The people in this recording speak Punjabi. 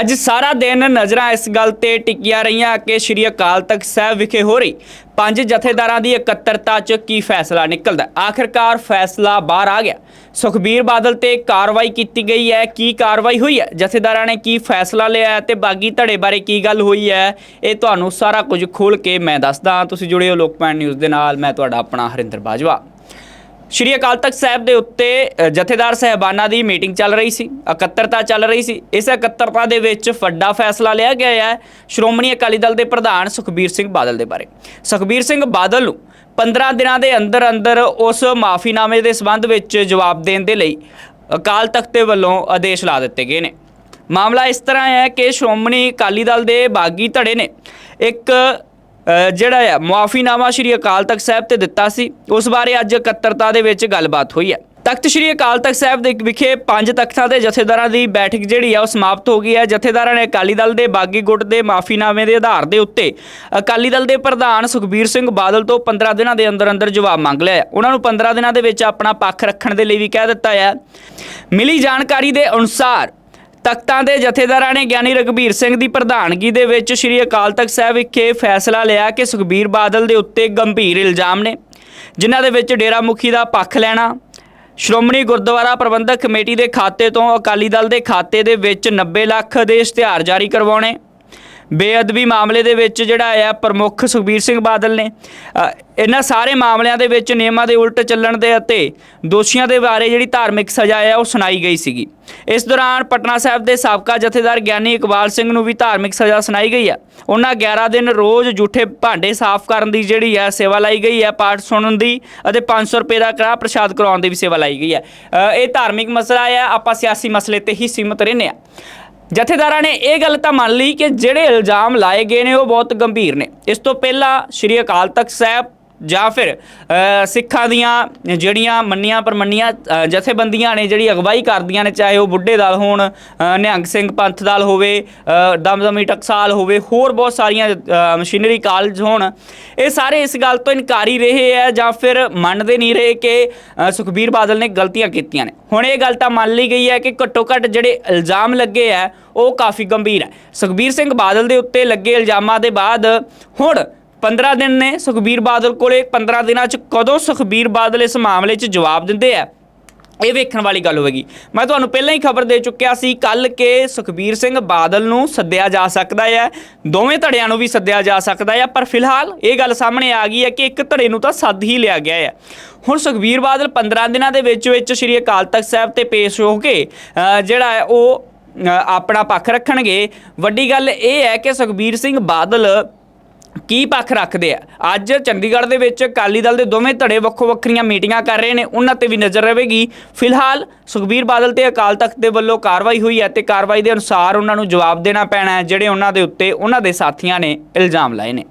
ਅੱਜ ਸਾਰਾ ਦਿਨ ਨਜ਼ਰਾਂ ਇਸ ਗੱਲ ਤੇ ਟਿਕੀਆਂ ਰਹੀਆਂ ਕਿ ਸ਼੍ਰੀ ਅਕਾਲ ਤਖਤ ਸਾਹਿਬ ਵਿਖੇ ਹੋ ਰਹੀ ਪੰਜ ਜਥੇਦਾਰਾਂ ਦੀ ਇਕੱਤਰਤਾ 'ਚ ਕੀ ਫੈਸਲਾ ਨਿਕਲਦਾ? ਆਖਿਰਕਾਰ ਫੈਸਲਾ ਬਾਹਰ ਆ ਗਿਆ। ਸੁਖਬੀਰ ਬਾਦਲ ਤੇ ਕਾਰਵਾਈ ਕੀਤੀ ਗਈ ਹੈ। ਕੀ ਕਾਰਵਾਈ ਹੋਈ ਹੈ? ਜਥੇਦਾਰਾਂ ਨੇ ਕੀ ਫੈਸਲਾ ਲਿਆ ਹੈ ਤੇ ਬਾਗੀ ਧੜੇ ਬਾਰੇ ਕੀ ਗੱਲ ਹੋਈ ਹੈ? ਇਹ ਤੁਹਾਨੂੰ ਸਾਰਾ ਕੁਝ ਖੋਲ ਕੇ ਮੈਂ ਦੱਸਦਾ ਤੁਸੀਂ ਜੁੜੇ ਹੋ ਲੋਕਪਾਲ ਨਿਊਜ਼ ਦੇ ਨਾਲ। ਮੈਂ ਤੁਹਾਡਾ ਆਪਣਾ ਹਰਿੰਦਰ ਬਾਜਵਾ। ਸ਼੍ਰੀ ਅਕਾਲ ਤਖਤ ਸਾਹਿਬ ਦੇ ਉੱਤੇ ਜਥੇਦਾਰ ਸਹਿਬਾਨਾਂ ਦੀ ਮੀਟਿੰਗ ਚੱਲ ਰਹੀ ਸੀ, ਇਕੱਤਰਤਾ ਚੱਲ ਰਹੀ ਸੀ। ਇਸ ਇਕੱਤਰਤਾ ਦੇ ਵਿੱਚ ਵੱਡਾ ਫੈਸਲਾ ਲਿਆ ਗਿਆ ਹੈ ਸ਼੍ਰੋਮਣੀ ਅਕਾਲੀ ਦਲ ਦੇ ਪ੍ਰਧਾਨ ਸੁਖਬੀਰ ਸਿੰਘ ਬਾਦਲ ਦੇ ਬਾਰੇ। ਸੁਖਬੀਰ ਸਿੰਘ ਬਾਦਲ ਨੂੰ 15 ਦਿਨਾਂ ਦੇ ਅੰਦਰ ਅੰਦਰ ਉਸ ਮਾਫੀਨਾਮੇ ਦੇ ਸਬੰਧ ਵਿੱਚ ਜਵਾਬ ਦੇਣ ਦੇ ਲਈ ਅਕਾਲ ਤਖਤ ਦੇ ਵੱਲੋਂ ਆਦੇਸ਼ ਲਾ ਦਿੱਤੇ ਗਏ ਨੇ। ਮਾਮਲਾ ਇਸ ਤਰ੍ਹਾਂ ਹੈ ਕਿ ਸ਼੍ਰੋਮਣੀ ਅਕਾਲੀ ਦਲ ਦੇ ਬਾਗੀ ਧੜੇ ਨੇ ਇੱਕ ਜਿਹੜਾ ਆ, ਮੁਆਫੀਨਾਮਾ ਸ਼੍ਰੀ ਅਕਾਲ ਤਖਤ ਸਾਹਿਬ ਤੇ ਦਿੱਤਾ ਸੀ, ਉਸ ਬਾਰੇ ਅੱਜ ਇਕੱਤਰਤਾ ਦੇ ਵਿੱਚ ਗੱਲਬਾਤ ਹੋਈ ਹੈ। ਤਖਤ ਸ਼੍ਰੀ ਅਕਾਲ ਤਖਤ ਸਾਹਿਬ ਦੇ ਵਿਖੇ ਪੰਜ ਤਖਤਾਂ ਦੇ ਜਥੇਦਾਰਾਂ ਦੀ ਬੈਠਕ ਜਿਹੜੀ ਆ, ਉਹ ਸਮਾਪਤ ਹੋ ਗਈ ਹੈ। ਜਥੇਦਾਰਾਂ ਨੇ ਅਕਾਲੀ ਦਲ ਦੇ ਬਾਗੀ ਗੁੱਟ ਦੇ ਮਾਫੀਨਾਮੇ ਦੇ ਆਧਾਰ ਦੇ ਉੱਤੇ ਅਕਾਲੀ ਦਲ ਦੇ ਪ੍ਰਧਾਨ ਸੁਖਬੀਰ ਸਿੰਘ ਬਾਦਲ ਤੋਂ 15 ਦਿਨਾਂ ਦੇ ਅੰਦਰ ਅੰਦਰ ਜਵਾਬ ਮੰਗ ਲਿਆ ਉਹਨਾਂ ਨੂੰ 15 ਦਿਨਾਂ ਦੇ ਵਿੱਚ ਆਪਣਾ ਪੱਖ ਰੱਖਣ ਦੇ ਲਈ ਵੀ ਕਹਿ ਦਿੱਤਾ ਹੈ। ਮਿਲੀ ਜਾਣਕਾਰੀ ਦੇ ਅਨੁਸਾਰ ਤਖਤਾਂ ਦੇ ਜਥੇਦਾਰਾਂ ਨੇ ਗਿਆਨੀ ਰਘਬੀਰ ਸਿੰਘ ਦੀ ਪ੍ਰਧਾਨਗੀ ਦੇ ਵਿੱਚ ਸ੍ਰੀ ਅਕਾਲ ਤਖਤ ਸਾਹਿਬ ਵਿਖੇ ਫੈਸਲਾ ਲਿਆ ਕਿ ਸੁਖਬੀਰ ਬਾਦਲ ਦੇ ਉੱਤੇ ਗੰਭੀਰ ਇਲਜ਼ਾਮ ਨੇ, ਜਿਨ੍ਹਾਂ ਦੇ ਵਿੱਚ ਡੇਰਾ ਮੁਖੀ ਦਾ ਪੱਖ ਲੈਣਾ, ਸ਼੍ਰੋਮਣੀ ਗੁਰਦੁਆਰਾ ਪ੍ਰਬੰਧਕ ਕਮੇਟੀ ਦੇ ਖਾਤੇ ਤੋਂ ਅਕਾਲੀ ਦਲ ਦੇ ਖਾਤੇ ਦੇ ਵਿੱਚ 90 ਲੱਖ ਦੇ ਇਸ਼ਤਿਹਾਰ ਜਾਰੀ ਕਰਵਾਉਣੇ ਬੇਅਦਬੀ ਮਾਮਲੇ ਦੇ ਵਿੱਚ ਜਿਹੜਾ ਆ ਪ੍ਰਮੁੱਖ ਸੁਖਬੀਰ ਸਿੰਘ ਬਾਦਲ ਨੇ ਇਹਨਾਂ ਸਾਰੇ ਮਾਮਲਿਆਂ ਦੇ ਵਿੱਚ ਨਿਯਮਾਂ ਦੇ ਉਲਟ ਚੱਲਣ ਦੇ ਅਤੇ ਦੋਸ਼ੀਆਂ ਦੇ ਬਾਰੇ ਜਿਹੜੀ ਧਾਰਮਿਕ ਸਜ਼ਾ ਹੈ ਉਹ ਸੁਣਾਈ ਗਈ ਸੀਗੀ। ਇਸ ਦੌਰਾਨ ਪਟਨਾ ਸਾਹਿਬ ਦੇ ਸਾਬਕਾ ਜਥੇਦਾਰ ਗਿਆਨੀ ਇਕਬਾਲ ਸਿੰਘ ਨੂੰ ਵੀ ਧਾਰਮਿਕ ਸਜ਼ਾ ਸੁਣਾਈ ਗਈ ਹੈ ਉਹਨਾਂ 11 ਦਿਨ ਰੋਜ਼ ਝੂਠੇ ਭਾਂਡੇ ਸਾਫ਼ ਕਰਨ ਦੀ ਜਿਹੜੀ ਹੈ ਸੇਵਾ ਲਾਈ ਗਈ ਹੈ ਪਾਠ ਸੁਣਨ ਦੀ ਅਤੇ 500 ਰੁਪਏ ਦਾ ਕੜਾ ਪ੍ਰਸ਼ਾਦ ਕਰਾਉਣ ਦੀ ਵੀ ਸੇਵਾ ਲਾਈ ਗਈ ਹੈ ਇਹ ਧਾਰਮਿਕ ਮਸਲਾ ਹੈ ਆਪਾਂ ਸਿਆਸੀ ਮਸਲੇ ਤੇ ਹੀ ਸੀਮਤ ਰਹਿੰਦੇ ਆ। ਜਥੇਦਾਰਾਂ ਨੇ ਇਹ ਗੱਲ ਤਾਂ ਮੰਨ ਲਈ ਕਿ ਜਿਹੜੇ ਇਲਜ਼ਾਮ ਲਾਏ ਗਏ ਨੇ ਉਹ ਬਹੁਤ ਗੰਭੀਰ ਨੇ। ਇਸ ਤੋਂ ਪਹਿਲਾਂ ਸ਼੍ਰੀ ਅਕਾਲ ਤਖਤ ਸਾਹਿਬ ਜਾਂ ਫਿਰ ਸਿੱਖਾਂ ਦੀਆਂ ਜਿਹੜੀਆਂ ਮੰਨੀਆਂ ਪਰਮੰਨੀਆਂ ਜਥੇਬੰਦੀਆਂ ਨੇ ਜਿਹੜੀ ਅਗਵਾਈ ਕਰਦੀਆਂ ਨੇ, ਚਾਹੇ ਉਹ ਬੁੱਢੇ ਦਲ ਹੋਣ ਨਿਹੰਗ ਸਿੰਘ ਪੰਥ ਦਲ ਹੋਵੇ ਦਮਦਮੀ ਟਕਸਾਲ ਹੋਵੇ, ਹੋਰ ਬਹੁਤ ਸਾਰੀਆਂ ਮਸ਼ੀਨਰੀ ਕਾਲਜ ਹੋਣ, ਇਹ ਸਾਰੇ ਇਸ ਗੱਲ ਤੋਂ ਇਨਕਾਰੀ ਰਹੇ ਹੈ ਜਾਂ ਫਿਰ ਮੰਨਦੇ ਨਹੀਂ ਰਹੇ ਕਿ ਸੁਖਬੀਰ ਬਾਦਲ ਨੇ ਗਲਤੀਆਂ ਕੀਤੀਆਂ ਨੇ। ਹੁਣ ਇਹ ਗੱਲ ਤਾਂ ਮੰਨ ਲਈ ਗਈ ਹੈ ਕਿ ਘੱਟੋ ਘੱਟ ਜਿਹੜੇ ਇਲਜ਼ਾਮ ਲੱਗੇ ਹੈ ਉਹ ਕਾਫੀ ਗੰਭੀਰ ਹੈ। ਸੁਖਬੀਰ ਸਿੰਘ ਬਾਦਲ ਦੇ ਉੱਤੇ ਲੱਗੇ ਇਲਜ਼ਾਮਾਂ ਦੇ ਬਾਅਦ ਹੁਣ 15 ਦਿਨ ਨੇ ਸੁਖਬੀਰ ਬਾਦਲ ਕੋਲੇ 15 ਦਿਨਾਂ ਚ ਕਦੋਂ ਸੁਖਬੀਰ ਬਾਦਲ ਇਸ ਮਾਮਲੇ 'ਚ ਜਵਾਬ ਦਿੰਦੇ ਆ? ਇਹ ਵੇਖਣ ਵਾਲੀ ਗੱਲ ਹੋਵੇਗੀ। ਮੈਂ ਤੁਹਾਨੂੰ ਪਹਿਲਾਂ ਹੀ ਖਬਰ ਦੇ ਚੁੱਕਿਆ ਸੀ ਕੱਲ ਕਿ ਸੁਖਬੀਰ ਸਿੰਘ ਬਾਦਲ ਨੂੰ ਸੱਦਿਆ ਜਾ ਸਕਦਾ ਹੈ ਦੋਵੇਂ ਧੜਿਆਂ ਨੂੰ ਵੀ ਸੱਦਿਆ ਜਾ ਸਕਦਾ ਹੈ ਪਰ ਫਿਲਹਾਲ ਇਹ ਗੱਲ ਸਾਹਮਣੇ ਆ ਗਈ ਹੈ ਕਿ ਇੱਕ ਧੜੇ ਨੂੰ ਤਾਂ ਸੱਦ ਹੀ ਲਿਆ ਗਿਆ ਹੈ ਹੁਣ ਸੁਖਬੀਰ ਬਾਦਲ 15 ਦਿਨਾਂ ਦੇ ਵਿੱਚ ਵਿੱਚ ਸ਼੍ਰੀ ਅਕਾਲ ਤਖਤ ਸਾਹਿਬ ਤੇ ਪੇਸ਼ ਹੋ ਕੇ ਜਿਹੜਾ ਹੈ ਉਹ ਆਪਣਾ ਪੱਖ ਰੱਖਣਗੇ। ਵੱਡੀ ਗੱਲ ਇਹ ਹੈ ਕਿ ਸੁਖਬੀਰ ਸਿੰਘ ਬਾਦਲ ਕੀ ਪੱਖ ਰੱਖਦੇ ਆ? ਅੱਜ ਚੰਡੀਗੜ੍ਹ ਦੇ ਵਿੱਚ ਅਕਾਲੀ ਦਲ ਦੇ ਦੋਵੇਂ ਧੜੇ ਵੱਖੋ ਵੱਖਰੀਆਂ ਮੀਟਿੰਗਾਂ ਕਰ ਰਹੇ ਨੇ। ਉਹਨਾਂ ਤੇ ਵੀ ਨਜ਼ਰ ਰਹੇਗੀ। ਫਿਲਹਾਲ ਸੁਖਬੀਰ ਬਾਦਲ ਤੇ ਅਕਾਲ ਤਖਤ ਦੇ ਵੱਲੋਂ ਕਾਰਵਾਈ ਹੋਈ ਹੈ ਤੇ ਕਾਰਵਾਈ ਦੇ ਅਨੁਸਾਰ ਉਹਨਾਂ ਨੂੰ ਜਵਾਬ ਦੇਣਾ ਪੈਣਾ ਹੈ, ਜਿਹੜੇ ਉਹਨਾਂ ਦੇ ਉੱਤੇ ਉਹਨਾਂ ਦੇ ਸਾਥੀਆਂ ਨੇ ਇਲਜ਼ਾਮ ਲਾਏ ਨੇ।